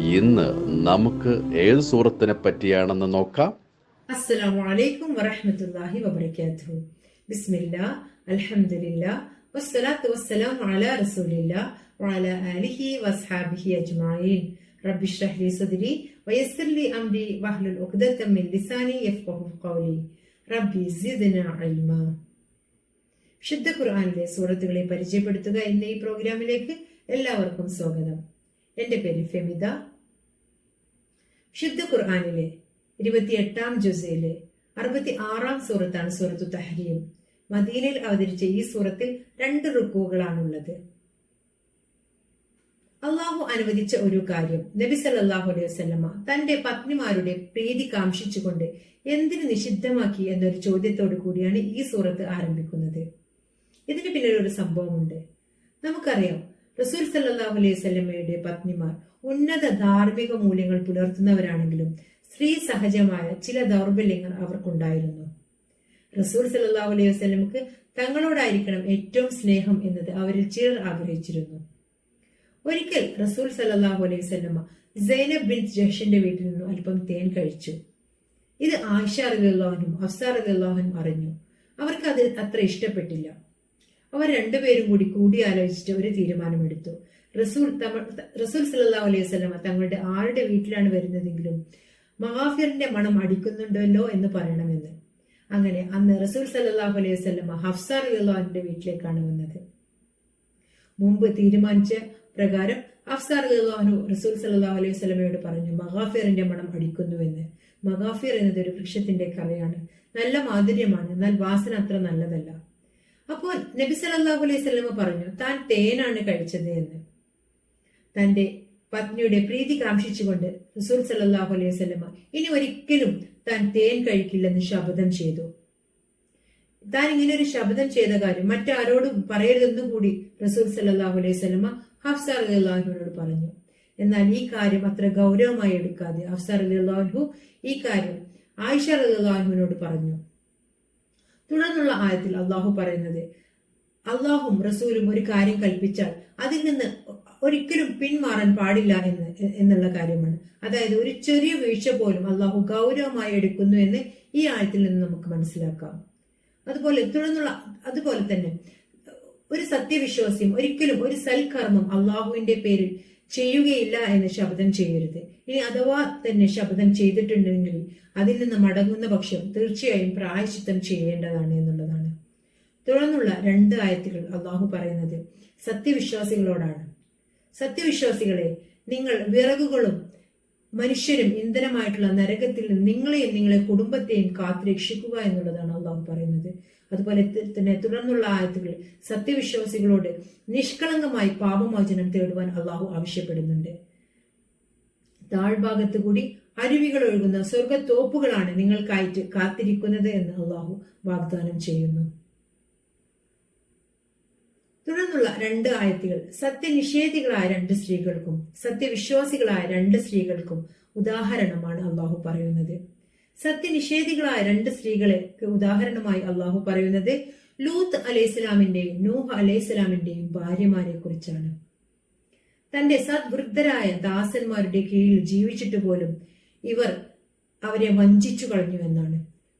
ഇന്ന് നമുക്ക് ഏത് സൂറത്തിനെ പറ്റിയാണെന്ന് നോക്കാം? അസ്സലാമു അലൈക്കും വറഹ്മത്തുള്ളാഹി വബറകാതുഹു. ബിസ്മില്ലാ അൽഹംദുലില്ലാ വസ്സലാത്തു വസ്സലാം അലാ റസൂലില്ലാ വഅല ആലിഹി വസ്ഹാബിഹി അജ്മാഈൻ. റബ്ബി ഇഷ്റഹ് ലി സദ്രി വയസ്സിർ ലി അംരി വഹ്ലുൽ ഉഖ്ദത മിൻ ലിസാനി യഫ്ഖഹു ഖൗലി. റബ്ബി സിദ്നാ ഇൽമാ. വിശുദ്ധ ഖുർആനിലെ സൂറത്തുകളെ പരിചയപ്പെടുത്തുക എന്ന ഈ പ്രോഗ്രാമിലേക്ക് എല്ലാവർക്കും സ്വാഗതം. എന്റെ പേര് ഫെമിത. ശുദ്ധ ഖുർആാനിലെ ഇരുപത്തിയെട്ടാം ജുസയിലെ അറുപത്തി ആറാം സൂറത്താണ് സൂറത്തു തഹരീം. മദീനയിൽ അവതരിച്ച ഈ സൂറത്തിൽ രണ്ട് റുക്കുകളാണുള്ളത്. അള്ളാഹു അനുവദിച്ച ഒരു കാര്യം നബി സല്ലല്ലാഹു അലൈഹി വസല്ലമ തന്റെ പത്നിമാരുടെ പ്രീതി കാംക്ഷിച്ചുകൊണ്ട് എന്തിനു നിഷിദ്ധമാക്കി എന്നൊരു ചോദ്യത്തോടു കൂടിയാണ് ഈ സൂറത്ത് ആരംഭിക്കുന്നത്. ഇതിന് പിന്നിൽ ഒരു സംഭവമുണ്ട്. നമുക്കറിയാം റസൂൽ സല്ലാഹു അലൈഹി വസല്ലമയുടെ പത്നിമാർ ഉന്നത ധാർമ്മിക മൂല്യങ്ങൾ പുലർത്തുന്നവരാണെങ്കിലും സ്ത്രീ സഹജമായ ചില ദൗർബല്യങ്ങൾ അവർക്കുണ്ടായിരുന്നു. റസൂൽ സല്ലാഹു അലൈഹി വസല്ലമക്ക് തങ്ങളോടായിരിക്കണം ഏറ്റവും സ്നേഹം എന്നത് അവരിൽ ചിലർ ആഗ്രഹിച്ചിരുന്നു. ഒരിക്കൽ റസൂൽ സല്ലാഹു അലൈഹി വസല്ലമ സൈനബ് ബിൻ ജഷിന്റെ വീട്ടിൽ നിന്നും അല്പം തേൻ കഴിച്ചു. ഇത് ആയിഷ റളിയല്ലാഹുനും അഫ്സാർ റളിയല്ലാഹുനും അറിഞ്ഞു. അവർക്ക് അത് അത്ര ഇഷ്ടപ്പെട്ടില്ല. അവർ രണ്ടുപേരും കൂടി കൂടിയാലോചിച്ചിട്ട് ഒരു തീരുമാനമെടുത്തു. റസൂൽ റസൂൽ സല്ലാ അലൈഹി വസല്ലമ തങ്ങളുടെ ആരുടെ വീട്ടിലാണ് വരുന്നതെങ്കിലും മഹാഫിറിന്റെ മണം അടിക്കുന്നുണ്ടല്ലോ എന്ന് പറയണമെന്ന്. അങ്ങനെ അന്ന് റസൂൽ സല്ലാഹു അലൈഹി ഹഫ്സാർ റളിയല്ലാഹുവിന്റെ വീട്ടിലേക്കാണ് വന്നത്. മുമ്പ് തീരുമാനിച്ച പ്രകാരം അഫ്സാർ അലിഹു റസൂൽ സല്ലല്ലാഹു അലൈഹി സ്വലമയോട് പറഞ്ഞു മഹാഫിറിന്റെ മണം അടിക്കുന്നുവെന്ന് മഹാഫിർ എന്നത് ഒരു വൃക്ഷത്തിന്റെ കറയാണ്. നല്ല മാധുര്യമാണ്. എന്നാൽ വാസന അത്ര നല്ലതല്ല. അപ്പോൾ നബി സല്ലല്ലാഹു അലൈഹി സ്വലമ പറഞ്ഞു താൻ തേനാണ് കഴിച്ചത് എന്ന്. തന്റെ പത്നിയുടെ പ്രീതി കാംക്ഷിച്ചുകൊണ്ട് റസൂൽ സല്ലല്ലാഹു അലൈഹി സ്വലമ ഇനി ഒരിക്കലും താൻ തേൻ കഴിക്കില്ലെന്ന് ശപഥം ചെയ്തു. താൻ ഇങ്ങനെ ഒരു ശബ്ദം ചെയ്ത കാര്യം മറ്റാരോടും പറയരുതെന്നും കൂടി റസൂൽ സല്ലല്ലാഹു അലൈഹി വസല്ലമ ഹഫ്സ അള്ളാഹുവിനോട് പറഞ്ഞു. എന്നാൽ ഈ കാര്യം അത്ര ഗൗരവമായി എടുക്കാതെ ഹഫ്സ അള്ളാഹു ഈ കാര്യം ആയിഷ അലി അള്ളാഹുവിനോട് പറഞ്ഞു. തുടർന്നുള്ള ആയത്തിൽ അള്ളാഹു പറയുന്നത് അള്ളാഹും റസൂലും ഒരു കാര്യം കൽപ്പിച്ചാൽ അതിൽ നിന്ന് ഒരിക്കലും പിന്മാറാൻ പാടില്ല എന്ന് എന്നുള്ള കാര്യമാണ്. അതായത് ഒരു ചെറിയ വീഴ്ച പോലും അള്ളാഹു ഗൗരവമായി എടുക്കുന്നു എന്ന് ഈ ആയത്തിൽ നിന്ന് നമുക്ക് മനസ്സിലാക്കാം. അതുപോലെ തുടർന്നുള്ള അതുപോലെ തന്നെ ഒരു സത്യവിശ്വാസിയും ഒരിക്കലും ഒരു സൽക്കർമ്മം അള്ളാഹുവിന്റെ പേരിൽ ചെയ്യുകയില്ല എന്ന് ശബ്ദം ചെയ്യരുത്. ഇനി അഥവാ തന്നെ ശബ്ദം ചെയ്തിട്ടുണ്ടെങ്കിൽ അതിൽ നിന്ന് മടങ്ങുന്ന പക്ഷം തീർച്ചയായും പ്രായശിത്തം ചെയ്യേണ്ടതാണ് എന്നുള്ളതാണ്. തുടർന്നുള്ള രണ്ട് ആയത്തുകൾ അള്ളാഹു പറയുന്നത് സത്യവിശ്വാസികളോടാണ്. സത്യവിശ്വാസികളെ നിങ്ങൾ വിറകുകളും മനുഷ്യരും ഇന്ധനമായിട്ടുള്ള നരകത്തിൽ നിന്ന് നിങ്ങളെയും നിങ്ങളെ കുടുംബത്തെയും കാത്തു രക്ഷിക്കുക എന്നുള്ളതാണ് അള്ളാഹു പറയുന്നത്. അതുപോലെ തന്നെ തുടർന്നുള്ള ആയത്തുകളിൽ സത്യവിശ്വാസികളോട് നിഷ്കളങ്കമായി പാപമോചനം തേടുവാൻ അള്ളാഹു ആവശ്യപ്പെടുന്നുണ്ട്. താഴ്ഭാഗത്തു കൂടി അരുവികൾ ഒഴുകുന്ന സ്വർഗത്തോപ്പുകളാണ് നിങ്ങൾക്കായിട്ട് കാത്തിരിക്കുന്നത് എന്ന് അള്ളാഹു വാഗ്ദാനം ചെയ്യുന്നു. തുടർന്നുള്ള രണ്ട് ആയത്തുകൾ സത്യനിഷേധികളായ രണ്ട് സ്ത്രീകൾക്കും സത്യവിശ്വാസികളായ രണ്ട് സ്ത്രീകൾക്കും ഉദാഹരണമാണ് അള്ളാഹു പറയുന്നത്. സത്യനിഷേധികളായ രണ്ട് സ്ത്രീകളെ ഉദാഹരണമായി അള്ളാഹു പറയുന്നത് ലൂത്ത് അലൈഹിസ്ലാമിന്റെയും നൂഹ് അലൈഹിസ്ലാമിന്റെയും ഭാര്യമാരെ കുറിച്ചാണ് തന്റെ സദ്വൃദ്ധരായ ദാസന്മാരുടെ കീഴിൽ ജീവിച്ചിട്ട് പോലും ഇവർ അവരെ വഞ്ചിച്ചു കളഞ്ഞു എന്നാണ്.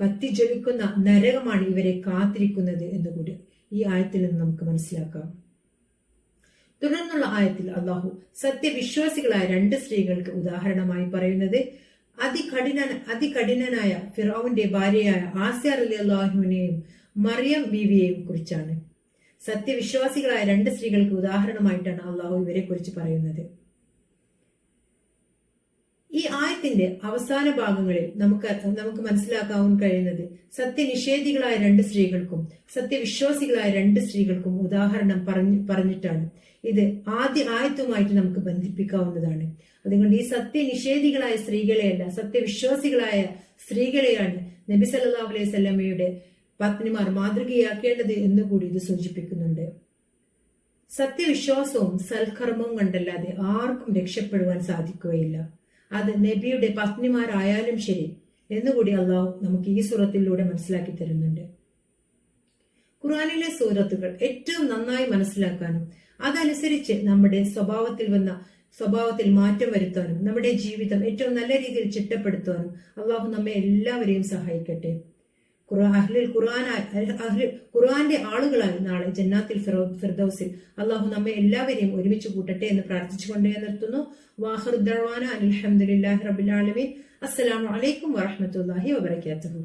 കത്തിജ്വലിക്കുന്ന നരകമാണ് ഇവരെ കാത്തിരിക്കുന്നത് എന്നുകൂടി ഈ ആയത്തിൽ നിന്ന് നമുക്ക് മനസ്സിലാക്കാം. തുടർന്നുള്ള ആയത്തിൽ അള്ളാഹു സത്യവിശ്വാസികളായ രണ്ട് സ്ത്രീകൾക്ക് ഉദാഹരണമായി പറയുന്നത് അതികഠിന അതികഠിനനായ ഫിറോവിന്റെ ഭാര്യയായ ആസിയ അലി അള്ളാഹുവിനെയും മറിയം ബീവിയെയും കുറിച്ചാണ്. സത്യവിശ്വാസികളായ രണ്ട് സ്ത്രീകൾക്ക് ഉദാഹരണമായിട്ടാണ് അള്ളാഹു ഇവരെ കുറിച്ച് പറയുന്നത്. ഈ അവസാന ഭാഗങ്ങളിൽ നമുക്ക് നമുക്ക് മനസ്സിലാക്കാൻ കഴിയുന്നത് സത്യനിഷേധികളായ രണ്ട് സ്ത്രീകൾക്കും സത്യവിശ്വാസികളായ രണ്ട് സ്ത്രീകൾക്കും ഉദാഹരണം പറഞ്ഞു പറഞ്ഞിട്ടാണ്. ഇത് ആദ്യ ആയത്തുമായിട്ട് നമുക്ക് ബന്ധിപ്പിക്കാവുന്നതാണ്. അതുകൊണ്ട് ഈ സത്യനിഷേധികളായ സ്ത്രീകളെയല്ല സത്യവിശ്വാസികളായ സ്ത്രീകളെയാണ് നബി സല്ലാ അലൈഹി സ്വലമയുടെ പത്നിമാർ മാതൃകയാക്കേണ്ടത് എന്ന് കൂടി ഇത് സൂചിപ്പിക്കുന്നുണ്ട്. സത്യവിശ്വാസവും സൽക്കർമ്മവും കണ്ടല്ലാതെ ആർക്കും രക്ഷപ്പെടുവാൻ സാധിക്കുകയില്ല. അത് നബിയുടെ പത്നിമാരായാലും ശരി എന്നുകൂടി അള്ളാഹു നമുക്ക് ഈ സൂറത്തിലൂടെ മനസ്സിലാക്കി തരുന്നുണ്ട്. ഖുറാനിലെ സൂറത്തുകൾ ഏറ്റവും നന്നായി മനസ്സിലാക്കാനും അതനുസരിച്ച് നമ്മുടെ സ്വഭാവത്തിൽ വന്ന സ്വഭാവത്തിൽ മാറ്റം വരുത്താനും നമ്മുടെ ജീവിതം ഏറ്റവും നല്ല രീതിയിൽ ചിട്ടപ്പെടുത്താനും അള്ളാഹു നമ്മെ എല്ലാവരെയും സഹായിക്കട്ടെ. അഹ്ലുൽ ഖുർആൻ അഹ്ലിൽ ഖുർആന്റെ ആളുകളായി നാളെ ജന്നാത്തിൽ ഫിർദൌസിൽ. അള്ളാഹു നമ്മെ എല്ലാവരെയും ഒരുമിച്ച് കൂട്ടട്ടെ എന്ന് പ്രാർത്ഥിച്ചുകൊണ്ട് ഞാൻ നിർത്തുന്നു. വാഹറുദ്ദാന അലഹമുല്ലാഹി റബുലാലമീൻ അസ്സലാമു അലൈക്കും വറഹമത്തല്ലാഹി വബർക്കാത്തുഹു